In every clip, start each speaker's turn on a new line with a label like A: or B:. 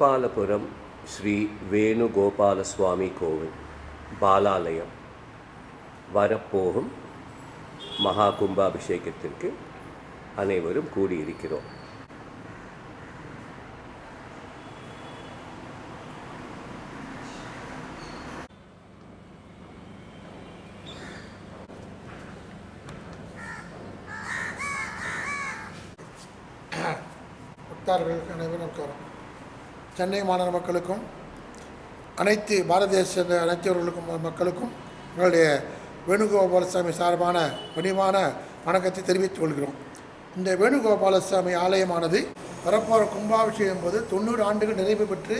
A: கோபாலபுரம் ஸ்ரீ வேணுகோபாலசுவாமி கோவில் பாலாலயம். வரப்போகும் மகா கும்பாபிஷேகத்திற்கு அனைவரும் கூடியிருக்கிறோம்.
B: பக்தார்களுக்கு அனைவரும் சென்னை மாநகர மக்களுக்கும் அனைத்து பாரத தேச அனைத்தவர்களுக்கும் மக்களுக்கும் எங்களுடைய வேணுகோபாலசாமி சார்பான பணிவான வணக்கத்தை தெரிவித்துக் கொள்கிறோம். இந்த வேணுகோபாலசாமி ஆலயமானது வரப்போகிற கும்பாபிஷேகம் என்பது தொண்ணூறு ஆண்டுகள் நிறைவு பெற்று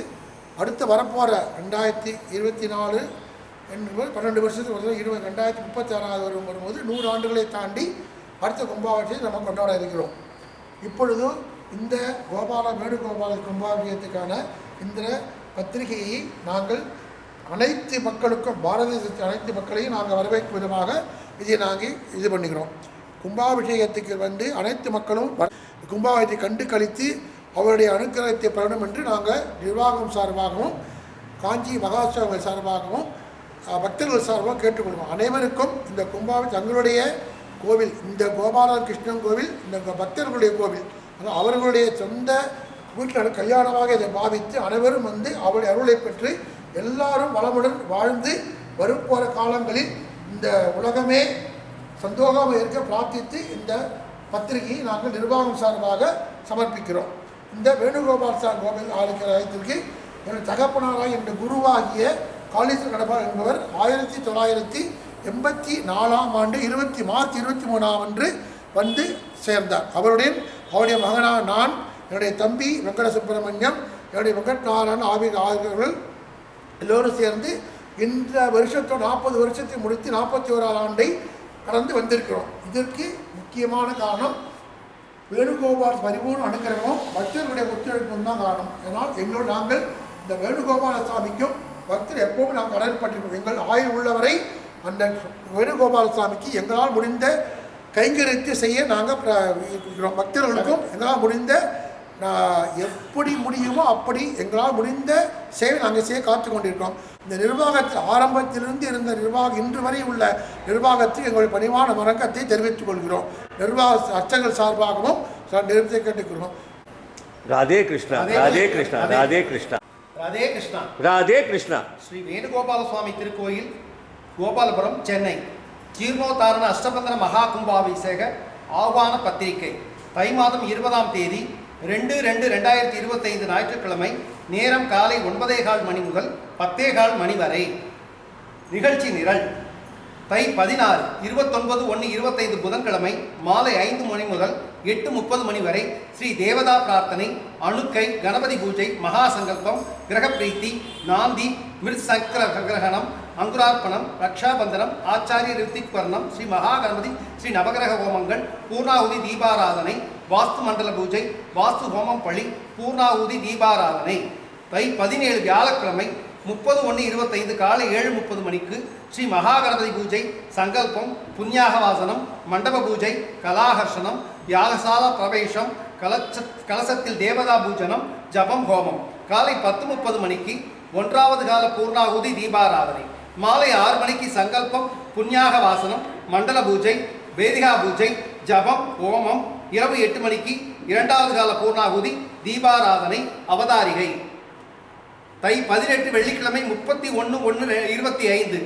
B: அடுத்த வரப்போகிற ரெண்டாயிரத்தி இருபத்தி நாலு என்பது பன்னெண்டு வருஷத்துக்கு ஒரு இருபது ரெண்டாயிரத்தி முப்பத்தி ஆறாவது வரும் வரும்போது நூறு ஆண்டுகளை தாண்டி அடுத்த கும்பாபிஷேகம் நம்ம கொண்டாட இருக்கிறோம். இப்பொழுதும் இந்த கோபால வேணுகோபால கும்பாபிஷேகத்துக்கான இந்த பத்திரிகையை நாங்கள் அனைத்து மக்களுக்கும் பாரத அனைத்து மக்களையும் நாங்கள் வரவேற்கும் விதமாக இதை நாங்கள் இது பண்ணுகிறோம். கும்பாபிஷேகத்துக்கு வந்து அனைத்து மக்களும் கும்பாபிஷத்தை கும்பாபிஷேகத்தை கண்டு கழித்து அவருடைய அனுக்கிரகத்தை பெறணும் என்று நாங்கள் நிர்வாகம் சார்பாகவும் காஞ்சி மகாசுவாமிகள் சார்பாகவும் பக்தர்கள் சார்பாகவும் கேட்டுக்கொள்வோம் அனைவருக்கும் இந்த கும்பாபி தங்களுடைய கோவில் இந்த கோபால கிருஷ்ணன் கோவில் இந்த பக்தர்களுடைய கோவில் அது அவர்களுடைய சொந்த வீட்டில் கல்யாணமாக இதை பாவித்து அனைவரும் வந்து அவருடைய அருளை பெற்று எல்லாரும் வளமுடன் வாழ்ந்து வரப்போகிற காலங்களில் இந்த உலகமே சந்தோகமாக இருக்க பிரார்த்தித்து இந்த பத்திரிகையை நாங்கள் நிர்வாகம் சார்பாக சமர்ப்பிக்கிறோம். இந்த வேணுகோபால் சார் கோவில் ஆலயத்திற்கு எனது தகப்பனாராய் என்ற குருவாகிய காளீஸ்வர கடப்பார் என்பவர் ஆயிரத்தி தொள்ளாயிரத்தி எண்பத்தி நாலாம் ஆண்டு இருபத்தி மார்ச் இருபத்தி மூணாம் அன்று வந்து சேர்ந்தார். அவருடைய அவருடைய மகனாக நான் என்னுடைய தம்பி வெங்கட சுப்பிரமணியம் என்னுடைய வெங்கட்நாராயணன் ஆவிக ஆகியவர்கள் எல்லோரும் சேர்ந்து இந்த வருஷத்தோடு நாற்பது வருஷத்தை முடித்து நாற்பத்தி ஓராம் ஆண்டை கடந்து வந்திருக்கிறோம். இதற்கு முக்கியமான காரணம் வேணுகோபால் பரிபூர்ண அனுக்கிரகமும் பக்தர்களுடைய ஒத்துழைப்பும் தான் காரணம். ஏன்னால் எங்களோட நாங்கள் இந்த வேணுகோபால சாமிக்கும் பக்தர் எப்பவும் நாங்கள் கடன்பட்டிருக்கோம் எங்கள் ஆயுள் உள்ளவரை அந்த வேணுகோபால சாமிக்கு எங்களால் முடிந்த கைங்கரியத்தை செய்ய நாங்கள் இருக்கிறோம் பக்தர்களுக்கும் எங்களால் முடிந்த நான் எப்படி முடியுமோ அப்படி எங்களால் முடிந்த சேவை நாங்கள் செய்ய காத்து கொண்டிருக்கிறோம். இந்த நிர்வாகத்தில் ஆரம்பத்திலிருந்து இருந்த நிர்வாகம் இன்று வரை உள்ள நிர்வாகத்துக்கு எங்களுடைய பணிவான வணக்கத்தை தெரிவித்துக் கொள்கிறோம். நிர்வாக அர்ச்சகர்கள் சார்பாகவும் சார் நிறுத்தி கேட்டுக்கிறோம்
A: ராதே கிருஷ்ணா ராதே கிருஷ்ணா ராதே கிருஷ்ணா.
C: ராதே கிருஷ்ணா.
A: ராதே கிருஷ்ணா.
C: ஸ்ரீ வேணுகோபால சுவாமி திருக்கோயில் கோபாலபுரம் சென்னை. ஜீர்ணோத்தாரண அஷ்டபந்தன மகா கும்பாபிஷேக ஆஹ்வான பத்திரிகை. தை மாதம் இருபதாம் தேதி ரெண்டு ரெண்டு ரெண்டாயிரத்தி இருபத்தைந்து ஞாயிற்றுக்கிழமை நேரம் காலை ஒன்பதே கால் மணி முதல் பத்தே கால் மணி வரை. நிகழ்ச்சி நிரல். தை பதினாறு இருபத்தொன்பது ஒன்று இருபத்தைந்து புதன்கிழமை மாலை ஐந்து மணி முதல் எட்டு முப்பது மணி வரை ஸ்ரீ தேவதா பிரார்த்தனை அணுக்கை கணபதி பூஜை மகா சங்கல்பம் கிரகப்பிரீத்தி நாந்தி மிருசக்கர கிரகணம் அங்குரார்ப்பணம் ரக்ஷாபந்தனம் ஆச்சாரிய ரித்திக் வர்ணம் ஸ்ரீ மகாகணபதி ஸ்ரீ நவகிரக ஹோமங்கள் பூர்ணாவுதி தீபாராதனை வாஸ்து மண்டல பூஜை வாஸ்து ஹோமம் பழி பூர்ணாவுதி தீபாராதனை. தை பதினேழு வியாழக்கிழமை முப்பது ஒன்று இருபத்தைந்து காலை ஏழு முப்பது மணிக்கு ஸ்ரீ மகாகணபதி பூஜை சங்கல்பம் புண்ணியாக வாசனம் மண்டப பூஜை கலாகர்ஷனம் யாகசால பிரவேசம் கலச்ச கலசத்தில் தேவதா பூஜனம் ஜபம் ஹோமம். காலை பத்து முப்பது மணிக்கு ஒன்றாவது கால பூர்ணாகுதி தீபாராதனை. மாலை ஆறு மணிக்கு சங்கல்பம் புண்ணியாக வாசனம் மண்டல பூஜை வேதிகா பூஜை ஜபம் ஹோமம் இரவு எட்டு மணிக்கு இரண்டாவது கால பூர்ணாகுதி தீபாராதனை அவதாரிகை. தை பதினெட்டு வெள்ளிக்கிழமை முப்பத்தி ஒன்று ஒன்று இருபத்தி ஐந்து.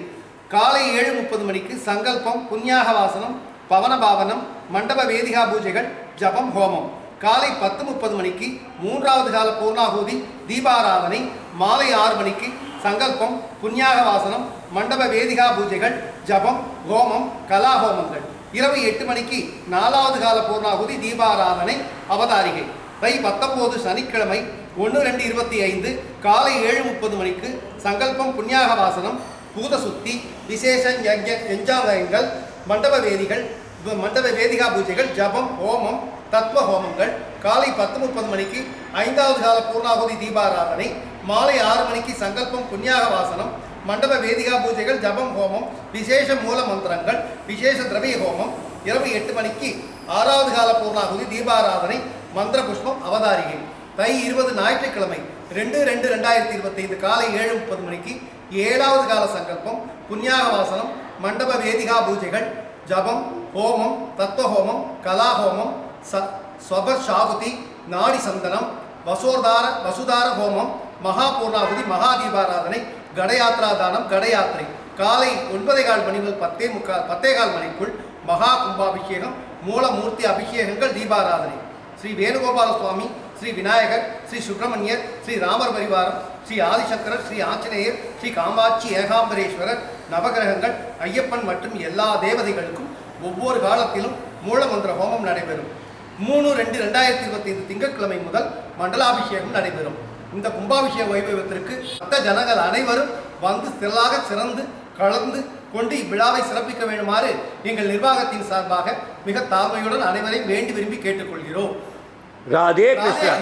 C: காலை ஏழு முப்பது மணிக்கு சங்கல்பம் புண்ணியாக வாசனம் பவனபாவனம் மண்டப வேதிகா பூஜைகள் ஜபம் ஹோமம். காலை பத்து முப்பது மணிக்கு மூன்றாவது கால பூர்ணாகூதி தீபாராதனை மாலை ஆறு மணிக்கு சங்கல்பம் புண்ணியாக வாசனம் மண்டப வேதிகா பூஜைகள் ஜபம் ஹோமம் கலா ஹோமங்கள் இரவு எட்டு மணிக்கு நாலாவது கால பூர்ணாகுதி தீபாராதனை அவதாரிகை. தை பத்தொம்போது சனிக்கிழமை ஒன்று ரெண்டு இருபத்தி ஐந்து காலை ஏழு முப்பது மணிக்கு சங்கல்பம் புண்ணியாக வாசனம் பூத சுத்தி விசேஷ யஜ்ஞ மண்டப வேதிகள் மண்டப வேதிகா பூஜைகள் ஜபம் ஹோமம் தத்துவ ஹோமங்கள் காலை பத்து முப்பது மணிக்கு ஐந்தாவது கால பூர்ணாகுதி தீபாராதனை மாலை ஆறு மணிக்கு சங்கல்பம் புண்ணியாக வாசனம் மண்டப வேதிகா பூஜைகள் ஜபம் ஹோமம் விசேஷ மூல மந்திரங்கள் விசேஷ திரவிய ஹோமம் இரவு எட்டு மணிக்கு ஆறாவது கால பூர்ணாகுதி தீபாராதனை மந்திர புஷ்பம் அவதாரிகை தை இருபது ஞாயிற்றுக்கிழமை ரெண்டு ரெண்டு ரெண்டாயிரத்தி இருபத்தைந்து காலை ஏழு முப்பது மணிக்கு ஏழாவது கால சங்கல்பம் புண்ணியாக வாசனம் மண்டப வேதிகா பூஜைகள் ஜபம் ஹோமம் தத்துவஹோமம் கலாஹோமம் ச ஸ்வப சாகுதி நாடி சந்தனம் வசோதார வசுதார ஹோமம் மகா மகாதீபாராதனை மகா தீபாராதனை கடயாத்ரா தானம் கடயாத்திரை. காலை ஒன்பதே கால் மணி முதல் பத்தே முக்கால் பத்தே கால் மணிக்குள் மகா கும்பாபிஷேகம் மூலமூர்த்தி அபிஷேகங்கள் தீபாராதனை. ஸ்ரீ வேணுகோபால சுவாமி ஸ்ரீ விநாயகர் ஸ்ரீ சுப்பிரமணியர் ஸ்ரீ ராமர் பரிவாரம் ஸ்ரீ ஆதிசங்கரர் ஸ்ரீ ஆஞ்சநேயர் ஸ்ரீ காமாட்சி ஏகாம்பரேஸ்வரர் நவகிரகங்கள் ஐயப்பன் மற்றும் எல்லா தேவதைகளுக்கும் ஒவ்வொரு காலத்திலும் மூலமந்திர ஹோமம் நடைபெறும். மூணு ரெண்டு ரெண்டாயிரத்தி இருபத்தி ஐந்து திங்கட்கிழமை முதல் மண்டலாபிஷேகம் நடைபெறும். இந்த கும்பாபிஷேக வைபவத்திற்கு மற்ற ஜனங்கள் அனைவரும் வந்து திரளாக சிறந்து கலந்து கொண்டு இவ்விழாவை சிறப்பிக்க வேண்டுமாறு எங்கள் நிர்வாகத்தின் சார்பாக மிக தாழ்மையுடன் அனைவரையும் வேண்டி விரும்பி கேட்டுக்கொள்கிறோம்.
A: ராதே கிருஷ்ணா.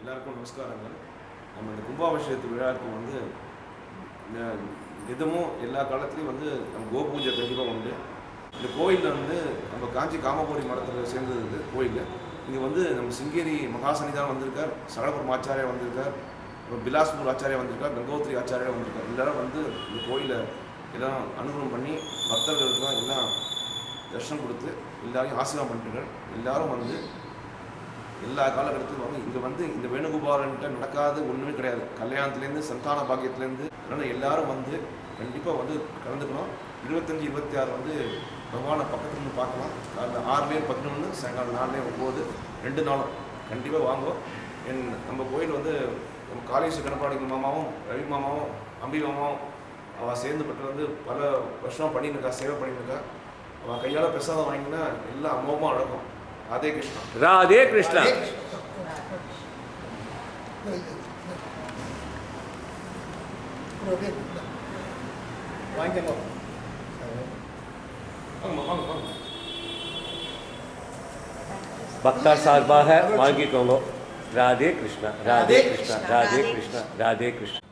D: எல்லாருக்கும் நமஸ்காரங்கள். நம்ம இந்த கும்பாபிஷேகத்து விழாவுக்கு வந்து தினமும் எல்லா காலத்துலேயும் வந்து நம்ம கோபூஜை கண்டிப்பாக உண்டு. இந்த கோயிலில் வந்து நம்ம காஞ்சி காமகோடி மடத்தில் சேர்ந்தது இந்த கோயில் இங்கே வந்து நம்ம சிங்கேரி மகாசனிதான் வந்திருக்கார் சடபுரம் ஆச்சாரியா வந்திருக்கார் அப்புறம் பிலாஸ்பூர் ஆச்சாரியா வந்திருக்கார் கங்கோத்ரி ஆச்சாரியா வந்திருக்கார். எல்லாரும் வந்து இந்த கோயிலை எல்லாம் அனுகூலம் பண்ணி பக்தர்களுக்கெல்லாம் எல்லாம் தர்ஷனம் கொடுத்து எல்லாரையும் ஆசீர்வாதம் பண்ணிட்டுருக்கார் எல்லாரும் வந்து எல்லா காலகட்டத்திலும் வந்து இங்கே வந்து இந்த வேணுகோபாலன்ட்ட நடக்காது ஒன்றுமே கிடையாது. கல்யாணத்துலேருந்து சந்தான பாக்கியத்துலேருந்து அதனால் எல்லாரும் வந்து கண்டிப்பாக வந்து கலந்துக்கணும். இருபத்தஞ்சி இருபத்தி ஆறு வந்து பகவானை பக்கத்துல இருந்து பார்க்கலாம். காலைல ஆறுலேயும் பதினொன்று சாயங்காலம் நாலுலேயும் ஒம்பது ரெண்டு நாளும். கண்டிப்பாக வாங்கும் என் நம்ம கோயில் வந்து நம்ம காளீஸ்வர கணப்பாடி மாமாவும் ரவி மாமாவும் அம்பி மாமாவும் அவள் சேர்ந்து பட்டு வந்து பல வருஷமாக பண்ணிட்டு இருக்கா சேவை பண்ணிட்டு இருக்கா அவள் கையால் பிரசாதம் வாங்கினா எல்லாம் அமோகமாக நடக்கும். அதே கிருஷ்ணா.
A: ராதே கிருஷ்ணா.
D: வாங்க வாங்க வாங்க
A: பக்தர் சார்பாக வாங்கிக்கோங்க ராதே கிருஷ்ணா ராதே கிருஷ்ணா ராதே கிருஷ்ணா ராதே கிருஷ்ணா